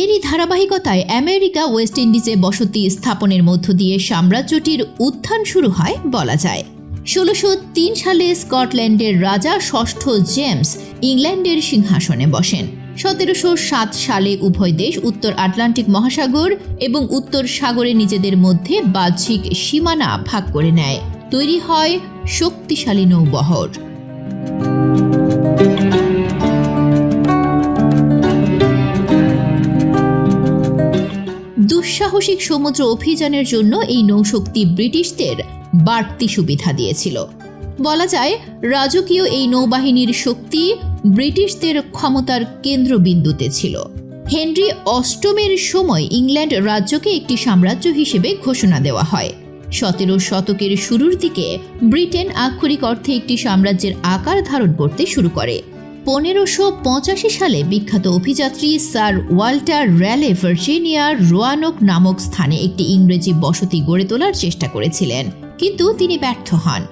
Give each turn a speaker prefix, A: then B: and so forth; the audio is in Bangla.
A: এরই ধারাবাহিকতায় আমেরিকা ওয়েস্ট ইন্ডিজে বসতি স্থাপনের মধ্য দিয়ে সাম্রাজ্যটির উত্থান শুরু হয় বলা যায়। ষোলোশো তিন সালে স্কটল্যান্ডের রাজা ষষ্ঠ জেমস ইংল্যান্ডের সিংহাসনে বসেন। সতেরোশো সাত সালে উভয় দেশ উত্তর আটলান্টিক মহাসাগর এবং উত্তর সাগরে নিজেদের মধ্যে বাহ্যিক সীমানা ভাগ করে নেয়। তৈরি হয় শক্তিশালী নৌবহর। দুঃসাহসিক সমুদ্র অভিযানের জন্য এই নৌশক্তি ব্রিটিশদের বাড়তি সুবিধা দিয়েছিল। বলা যায়, রাজকীয় এই নৌবাহিনীর শক্তি ব্রিটিশদের ক্ষমতার কেন্দ্রবিন্দুতে ছিল। হেনরি অষ্টমের সময় ইংল্যান্ড রাজ্যকে একটি সাম্রাজ্য হিসেবে ঘোষণা দেওয়া হয়। সতেরো শতকের শুরুর দিকে ব্রিটেন আক্ষরিক অর্থে একটি সাম্রাজ্যের আকার ধারণ করতে শুরু করে। পনেরোশো পঁচাশি সালে বিখ্যাত অভিযাত্রী স্যার ওয়াল্টার র্যালে ভার্জিনিয়ার রোয়ানক নামক স্থানে একটি ইংরেজি বসতি গড়ে তোলার চেষ্টা করেছিলেন, কিন্তু তিনি ব্যর্থ হন।